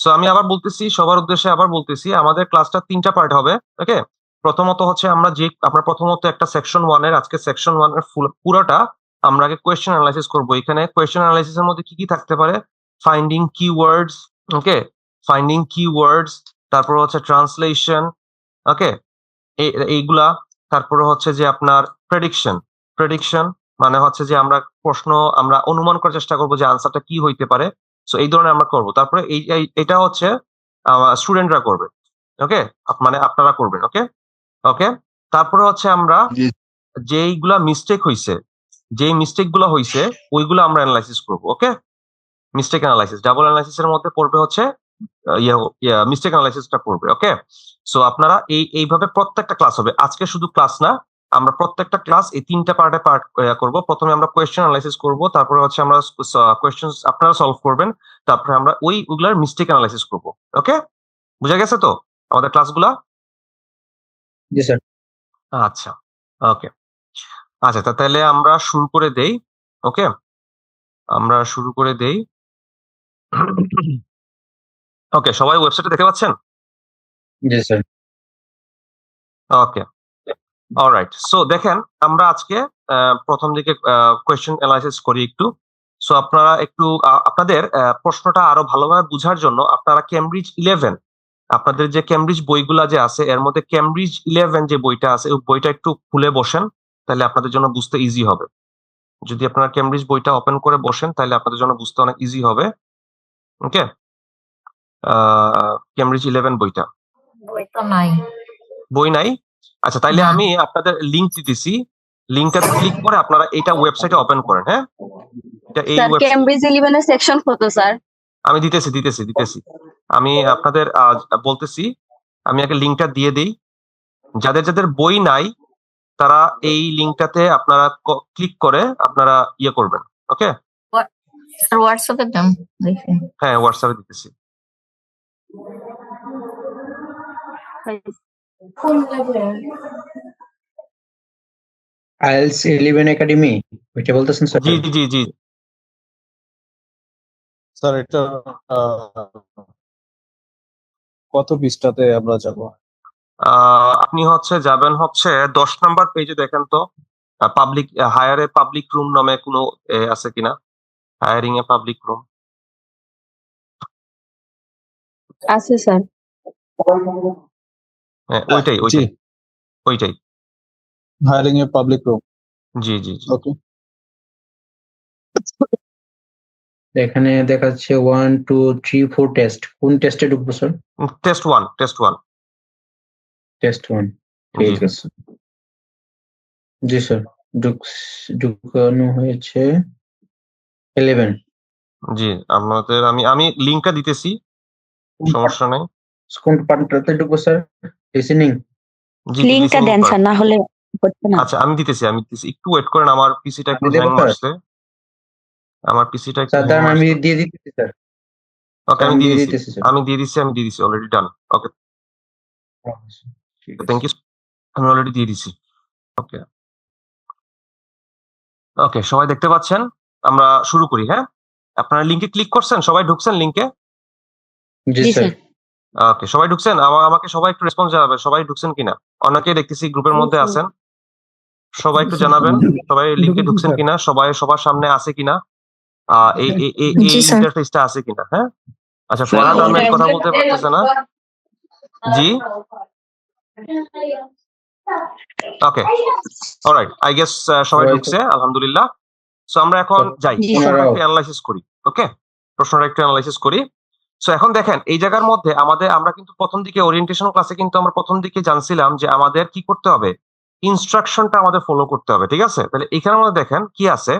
So আমি আবার বলতেছি, সবার উদ্দেশ্যে আবার বলতেছি, আমাদের ক্লাসটা তিনটা পার্ট হবে ওকে প্রথমত হচ্ছে আমরা যে, আমরা প্রথমত একটা সেকশন ওয়ানের আজকে সেকশন ওয়ান ওয়ানের পুরোটা আমরা আগে কোয়েশ্চেন অ্যানালাইসিস করব। এখানে কোয়েশ্চেন অ্যানালাইসিস এর মধ্যে কি কি থাকতে পারে? Finding keywords okay finding keywords তারপর হচ্ছে ট্রান্সলেশন ওকে এইগুলা, তারপরে হচ্ছে যে আপনার প্রেডিকশন প্রেডিকশন মানে হচ্ছে যে আমরা প্রশ্ন, আমরা অনুমান করার চেষ্টা করব যে আনসারটা কি হইতে পারে। সো এই ধরনের আমরা করব। তারপরে এই এটা হচ্ছে স্টুডেন্টরা করবে। ওকে মানে আপনারা করবেন ওকে ওকে তারপরে হচ্ছে আমরা যেইগুলা মিস্টেক হইছে যেই মিস্টেকগুলো হইছে ওইগুলো আমরা অ্যানালাইসিস করব ওকে মিস্টেক অ্যানালাইসিস ডাবল অ্যানালাইসিসের মধ্যে পড়বে হচ্ছে মিস্টেক অ্যানালাইসিসটা পড়বে ওকে সো আপনারা এই এইভাবে প্রত্যেকটা ক্লাস হবে। আজকে শুধু ক্লাস না আমরা প্রত্যেকটা ক্লাস এই তিনটা পার্টে পার্ট করব। প্রথমে আমরা কোয়েশ্চেন অ্যানালাইসিস করব তারপরে হচ্ছে আমরা কোয়েশ্চেন আপনারা সলভ করবেন তারপরে আমরা ওই ওগুলার মিস্টেক অ্যানালাইসিস করব। ওকে বুঝা গেছে তো? আমাদের ক্লাসগুলা জি স্যার আচ্ছা ওকে আচ্ছা তা তাহলে আমরা শুরু করে দেই ওকে আমরা শুরু করে দেই। ওকে সবাই ওয়েবসাইটে দেখতে পাচ্ছেন? জি স্যার ওকে অলরাইট সো দেখেন আমরা আজকে প্রথম দিকে কোয়েশ্চেন অ্যানালাইসিস করি একটু। সো আপনারা একটু আপনাদের প্রশ্নটা আরও ভালোভাবে বোঝার জন্য আপনারা কেমব্রিজ ইলেভেন আপনাদের যে কেমব্রিজ বইগুলা যে আছে এর মধ্যে কেমব্রিজ ইলেভেন যে বইটা আছে ওই বইটা একটু খুলে বসেন তাহলে আপনাদের জন্য বুঝতে ইজি হবে। যদি আপনারা কেমব্রিজ বইটা ওপেন করে বসেন তাহলে আপনাদের জন্য বুঝতে অনেক ইজি হবে। ওকে কেমব্রিজ ইলেভেন বইটা। নাই। বই নাই? আচ্ছা তাইলে আমি আপনাদের লিংক দিতেছি। লিংকটাতে ক্লিক করে আপনারা এটা ওয়েবসাইটে ওপেন করেন হ্যাঁ? এটা এই website- কেমব্রিজ ইলেভেনের সেকশন কত স্যার আমি দিতেছি দিতেছি দিতেছি। আমি আপনাদের বলতেছি আমি আগে লিংকটা দিয়ে দেই। যাদের যাদের বই নাই তারা এই লিংকটাতে আপনারা ক্লিক করে আপনারা ইয়ে করবেন ওকে? হোয়াটসঅ্যাপে হ্যাঁ হোয়াটসঅ্যাপে দিতেছি। আইএলস ইলেভেন একাডেমি ওইটা বলতেছেন স্যার? জি জি জি। স্যার এটা কত পৃষ্ঠাতে আমরা যাব? আহ, আপনি হচ্ছে যাবেন হচ্ছে দশ নাম্বার পেজে দেখেন তো পাবলিক হায়ারে পাবলিক রুম নামে কোনো এ, আছে কিনা? হায়ারিং এ পাবলিক রুম আছে স্যার। ওইটাই ওইটাই ওইটাই। হায়ারিং এ পাবলিক রুম জি জি ওকে এখানে দেখা যাচ্ছে one two three four test কোন টেস্টে ঢুকবো sir test one test one test one জি। ঠিক আছে। জি স্যার ঢুকানো হয়েছে ইলেভেন জি আমাদের আমি আমি লিংকটা দিতেছি। সমস্যা নেই। কোন পার্টটাতে ঢুকবো স্যার লিসেনিং লিংকটা দেন স্যার না হলে হচ্ছে না। আচ্ছা আমি দিতেছি আমি দিতেছি। একটু ওয়েট করেন আমার পিসিটা একটু হ্যাং স্যার? মারছে আমার পিসিটা একটু স্যার আমি দিয়ে দিতেছি স্যার ওকে আমি আমি দিয়ে দিতেছি। স্যার আমি দিয়ে দিচ্ছি আমি দিয়ে দিচ্ছি অলরেডি ডান ওকে ঠিক আছে। থ্যাংক ইউ আমি অলরেডি দিয়ে দিছি ওকে ওকে সবাই দেখতে পাচ্ছেন? আমরা শুরু করি হ্যাঁ? আপনারা লিংকে ক্লিক করছেন? সবাই ঢুকছেন লিংকে জি স্যার ওকে সবাই ঢুকছেন? আমা- আমাকে সবাই একটু রেসপন্স জানাবে সবাই ঢুকছেন কিনা? অনেকে দেখতেছি গ্রুপের মধ্যে আছেন। সবাই একটু জানাবেন সবাই লিংকে ঢুকছেন কিনা? সবাই সবার সামনে আছে কিনা? এই এই। ইন্টারফেসটা আছে কিনা? হ্যাঁ? আচ্ছা ফরহাদ আহমেদ কথা বলতে পারতেছে না। জি? ওকে অলরাইট আই গেস সবাই সবাই ঢুকছে আলহামদুলিল্লাহ। সো আমরা এখন যাই প্রশ্নটা একটু অ্যানালাইসিস করি ওকে প্রশ্নটা একটু অ্যানালাইসিস করি। সো এখন দেখেন, এই জায়গার মধ্যে আমাদের, আমরা কিন্তু প্রথম দিকে ওরিয়েন্টেশন ক্লাসে কিন্তু আমরা প্রথম দিকে জানছিলাম যে আমাদের কি করতে হবে। ইনস্ট্রাকশনটা আমাদের ফলো করতে হবে, ঠিক আছে? তাহলে এখানে আমাদের দেখেন কি আছে?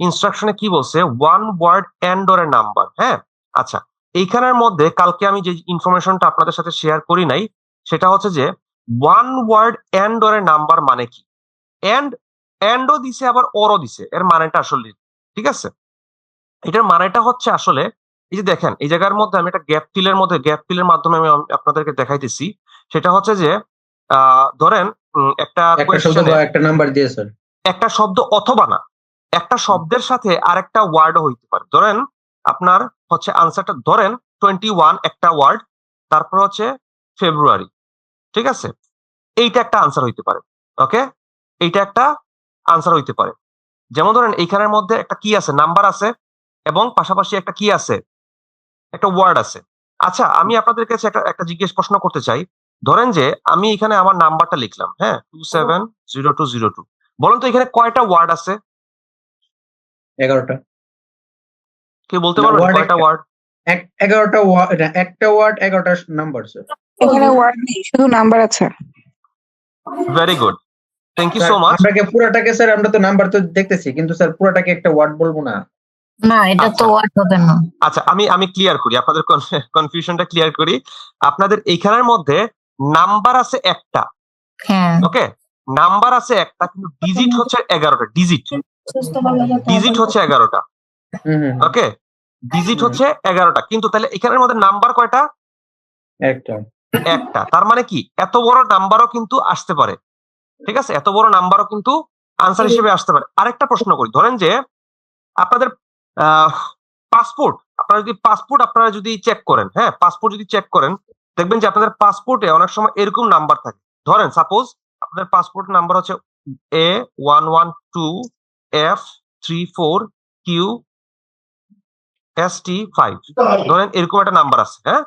ইনস্ট্রাকশনে কি বলছে? ওয়ান ওয়ার্ড এন্ড এর নাম্বার হ্যাঁ? আচ্ছা এইখানের মধ্যে কালকে আমি যে ইনফরমেশনটা আপনাদের সাথে শেয়ার করি নাই, সেটা হচ্ছে যে ওয়ান ওয়ার্ড এন্ড এর নাম্বার মানে কি? এন্ড এন্ডও দিছে, আবার ওরও দিছে, এর মানেটা আসলে ঠিক আছে? এটার মানেটা হচ্ছে আসলে এই যে দেখেন এই জায়গার মধ্যে আমি একটা গ্যাপ ফিলের মধ্যে গ্যাপ ফিলের মাধ্যমে আমি আপনাদেরকে দেখাইতেছি। সেটা হচ্ছে যে আহ, ধরেন একটা একটা নাম্বার দিয়ে স্যার একটা শব্দ অথবা না একটা শব্দের সাথে আরেকটা ওয়ার্ডও হইতে পারে। ধরেন আপনার হচ্ছে আনসারটা ধরেন টোয়েন্টি ওয়ান একটা ওয়ার্ড তারপর হচ্ছে ফেব্রুয়ারি ঠিক আছে? এইটা একটা আনসার হইতে পারে ওকে এইটা একটা আনসার হইতে পারে। যেমন ধরেন এইখানের মধ্যে একটা কি আছে নাম্বার আছে এবং পাশাপাশি একটা কি আছে। একটা ওয়ার্ড আছে। আচ্ছা আমি আপনাদের কাছে একটা একটা জিজ্ঞেস প্রশ্ন করতে চাই। ধরেন যে আমি এখানে আমার নাম্বারটা লিখলাম হ্যাঁ? Two seven zero two zero two বলেন তো এখানে কয়টা ওয়ার্ড আছে? এগারোটা। কি বলতে পারবেন কয়টা একটা। ওয়ার্ড এগারোটা ওয়ার্ড একটা ওয়ার্ড এগারোটা নাম্বার স্যার এখানে ওয়ার্ড নেই শুধু নাম্বার আছে। Very good thank you so much আমরা কি পুরাটাকে স্যার আমরা তো নাম্বার তো দেখতেছি কিন্তু স্যার পুরাটাকে একটা ওয়ার্ড বলব না। না এটা তো আচ্ছা। ওয়ার্ড হবে না। আচ্ছা আমি আমি ক্লিয়ার করি আপনাদের কনফিউশনটা ক্লিয়ার করি। আপনাদের এইখানের মধ্যে নাম্বার আছে একটা হ্যাঁ। ওকে নাম্বার আছে একটা কিন্তু ডিজিট হচ্ছে এগারোটা ডিজিট ডিজিট হচ্ছে এগারোটা ওকে ডিজিট হচ্ছে এগারোটা কিন্তু তাহলে এখানের মধ্যে নাম্বার কয়টা? একটা। একটা তার মানে কি? এত বড় নাম্বারও কিন্তু আসতে পারে ঠিক আছে? এত বড় নাম্বারও কিন্তু আনসার হিসেবে আসতে পারে। আরেকটা প্রশ্ন করি ধরেন যে আপনাদের পাসপোর্ট আপনারা যদি পাসপোর্ট আপনারা যদি চেক করেন হ্যাঁ পাসপোর্ট যদি চেক করেন দেখবেন যে আপনাদের পাসপোর্টে অনেক সময় এরকম নাম্বার থাকে। ধরেন সাপোজ আপনাদের পাসপোর্ট নাম্বার হচ্ছে A one one two F three four Q S T five ধরেন এরকম একটা নাম্বার আছে হ্যাঁ।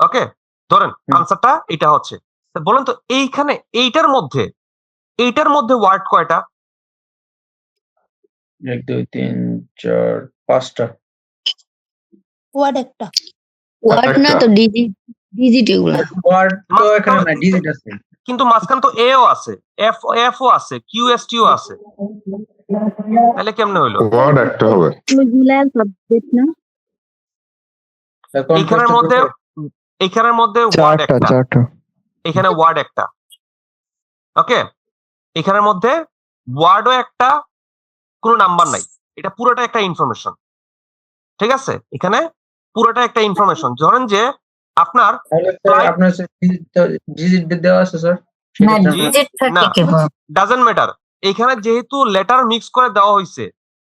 ওকে ধরেন। আনসারটা এটা হচ্ছে। বলেন তো এইখানে এইটার মধ্যে এইটার মধ্যে ওয়ার্ড কয়টা? এক দুই তিন চার পাঁচটা। ওয়ার্ড একটা। ওয়ার্ড না তো ডিজিট ডিজিট এগুলা ওয়ার্ড তো এখানে না ডিজিট আছে। কিন্তু মাঝখানে তো এও আছে। এফ এফ ও আছে কিউ এস টিও আছে। তাহলে কেমনে হইল? ওয়ার্ড একটা হবে। জুলাই সাবজেক্ট না? এইখানের মধ্যে করবে? এইখানের মধ্যে ওয়ার্ড একটা। এখানে ওয়ার্ড একটা। ওকে এখানের মধ্যে ওয়ার্ডও একটা কোনো নাম্বার নাই। এটা পুরোটা একটা ইনফরমেশন ঠিক আছে? এখানে পুরোটা একটা ইনফরমেশন ধরেন যে আপনার ডিজিট দেওয়া আছে স্যার ডাজেন্ট ম্যাটার এখানে যেহেতু লেটার মিক্স করে দেওয়া হয়েছে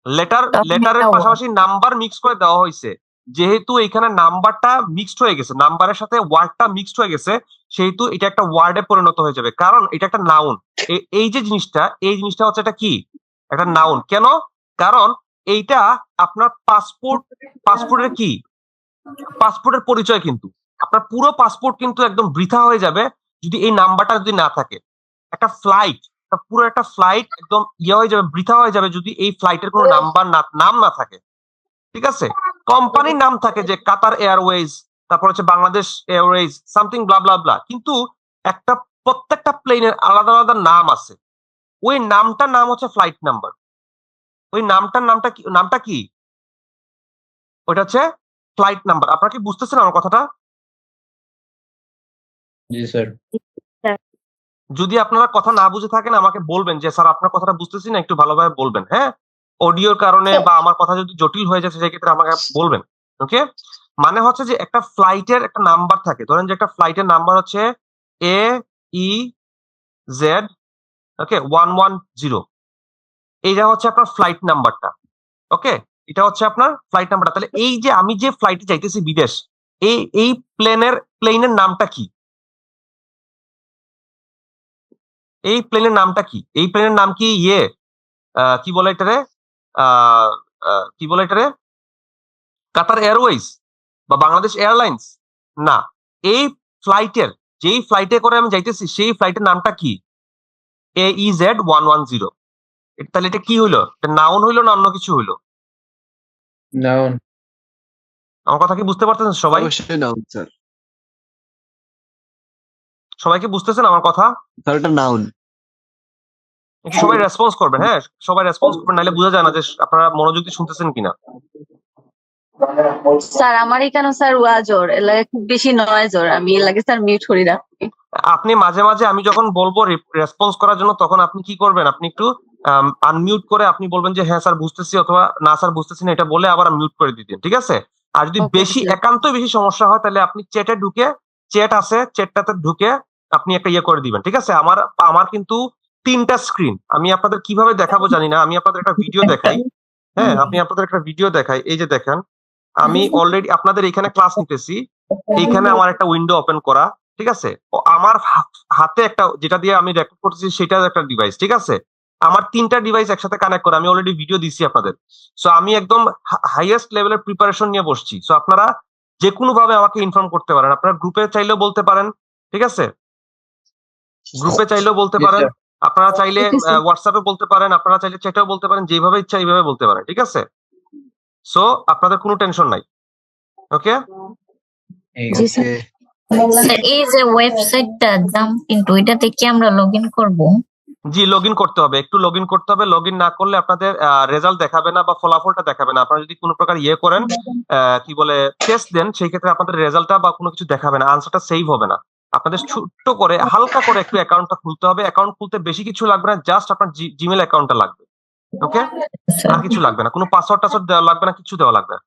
লেটার লেটারের পাশাপাশি নাম্বার মিক্স করে দেওয়া হয়েছে যেহেতু এখানে নাম্বারটা মিক্সড হয়ে গেছে নাম্বারের সাথে ওয়ার্ডটা মিক্সড হয়ে গেছে সেহেতু এটা একটা ওয়ার্ডে পরিণত হয়ে যাবে। কারণ এটা একটা নাউন এই যে জিনিসটা এই জিনিসটা হচ্ছে এটা কি? একটা নাউন কেন? কারণ এইটা আপনার পাসপোর্ট পাসপোর্টের কি? পাসপোর্টের পরিচয় কিন্তু। আপনার পুরো পাসপোর্ট কিন্তু একদম বৃথা হয়ে যাবে যদি এই নাম্বারটা যদি না থাকে। একটা ফ্লাইট পুরো একটা ফ্লাইট একদম ইয়ে হয়ে যাবে, বৃথা হয়ে যাবে যদি এই ফ্লাইটের কোনো নাম্বার না নাম না থাকে। ঠিক আছে? কোম্পানির নাম থাকে যে কাতার এয়ারওয়েজ তারপর হচ্ছে Bangladesh Airways something blah blah blah কিন্তু একটা প্রত্যেকটা প্লেনের আলাদা আলাদা নাম আছে। ওই নামটার নাম হচ্ছে ফ্লাইট নাম্বার ওই নামটার নামটা কি নামটা কি? ওইটা হচ্ছে ফ্লাইট নাম্বার আপনারা কি বুঝতেছেন আমার কথাটা? জি স্যার। যদি আপনারা কথা না বুঝে থাকেন আমাকে বলবেন যে স্যার আপনার কথাটা বুঝতেছি না একটু ভালোভাবে বলবেন। হ্যাঁ? অডিওর কারণে বা আমার কথা যদি জটিল হয়ে যাচ্ছে সেক্ষেত্রে আমাকে বলবেন ওকে? মানে হচ্ছে যে একটা ফ্লাইটের একটা নাম্বার থাকে। ধরেন যে একটা ফ্লাইটের নাম্বার হচ্ছে A E Z okay one one zero এইটা হচ্ছে আপনার ফ্লাইট নাম্বারটা ওকে এটা হচ্ছে আপনার ফ্লাইট নাম্বারটা তাহলে এই যে আমি যে ফ্লাইটে যাইতেছি বিদেশ, এই এই প্লেনের প্লেনের নামটা কি? এই প্লেনের নামটা কি? এই প্লেনের নাম কি ইয়ে? কি বলে এটারে কি বলে এটারে কাতার এয়ারওয়েজ বা বাংলাদেশ এয়ারলাইন্স? না, এই ফ্লাইটের যেই ফ্লাইটে করে আমি যাইতেছি, সেই ফ্লাইটের নামটা কি? A E Z one one zero তাহলে এটা কি হইল? নাউন হইল না অন্য কিছু হইল? নাউন আমার কথা কি বুঝতে পারতেছেন সবাই? অবশ্যই নাউন স্যার সবাই কি বুঝতেছেন আমার কথা? স্যার এটা নাউন সবাই রেসপন্স করবেন হ্যাঁ? সবাই রেসপন্স করবেন নাহলে বোঝা যায় না যে আপনারা মনোযোগ দিয়ে শুনতেছেন কিনা। স্যার আমার এখানে স্যার ওয়াজর এর লাগে খুব বেশি নয় জোর আমি এর লাগে স্যার মিউট করি রাখি আপনি মাঝে মাঝে আমি যখন বলব রেসপন্স করার জন্য তখন আপনি কি করবেন? আপনি একটু আনমিউট করে আপনি বলবেন যে হ্যাঁ স্যার বুঝতেছি অথবা না স্যার বুঝতেছি না। এটা বলে আবার মিউট করে দিতেন ঠিক আছে? আর যদি বেশি. একান্ত বেশি সমস্যা হয় তাহলে আপনি চ্যাটে ঢুকে চ্যাট আছে চ্যাটটাতে ঢুকে আপনি একটা ইয়ে করে দিবেন ঠিক আছে? আমার আমার কিন্তু তিনটা স্ক্রিন আমি আপনাদের কীভাবে দেখাবো জানি না। আমি আপনাদের একটা ভিডিও দেখাই। হ্যাঁ আপনি আপনাদের একটা ভিডিও দেখাই। এই যে দেখেন আমি অলরেডি আপনাদের এখানে ক্লাস নিতেছি। এইখানে আমার একটা উইন্ডো ওপেন করা। ঠিক আছে? ও আমার হাতে একটা যেটা দিয়ে আমি রেকর্ড করতেছি সেটা একটা ডিভাইস ঠিক আছে? আমার তিনটা ডিভাইস একসাথে কানেক্ট করা আমি অলরেডি ভিডিও দিছি আপনাদের। সো আমি একদম হাইয়েস্ট লেভেলের প্রিপারেশন নিয়ে বসছি। সো আপনারা যে কোনো ভাবে আমাকে ইনফর্ম করতে পারেন। আপনারা গ্রুপে চাইলেও বলতে পারেন ঠিক আছে? গ্রুপে চাইলেও বলতে পারেন আপনারা চাইলে। হোয়াটসঅ্যাপে বলতে পারেন আপনারা চাইলে চ্যাটেও বলতে পারেন যেভাবে ইচ্ছা এইভাবে বলতে পারেন ঠিক আছে? সো আপনাদের কোনো টেনশন নাই ওকে স্যার এই যে ওয়েবসাইটটা জাম্প কিন্তু এটাতে কি আমরা লগ ইন করব? জি লগ করতে হবে। একটু লগ করতে হবে। লগ না করলে আপনাদের রেজাল্ট দেখাবে না বা ফলাফলটা দেখাবে না। আপনারা যদি কোনো প্রকার ইয়ে করেন কি বলে টেস্ট দেন সেই ক্ষেত্রে আপনাদের রেজাল্টটা বা কোনো কিছু দেখাবে না। আনসারটা সেভ হবে না। আপনাদের ছোট্ট করে হালকা করে একটু অ্যাকাউন্টটা খুলতে হবে। অ্যাকাউন্ট খুলতে বেশি কিছু লাগবে না জাস্ট আপনার জিমেল অ্যাকাউন্টটা লাগবে। ওকে আর কিছু লাগবে না। কোনো পাসওয়ার্ড টাসওয়ার্ড দেওয়া লাগবে না কিছু দেওয়া লাগবে না।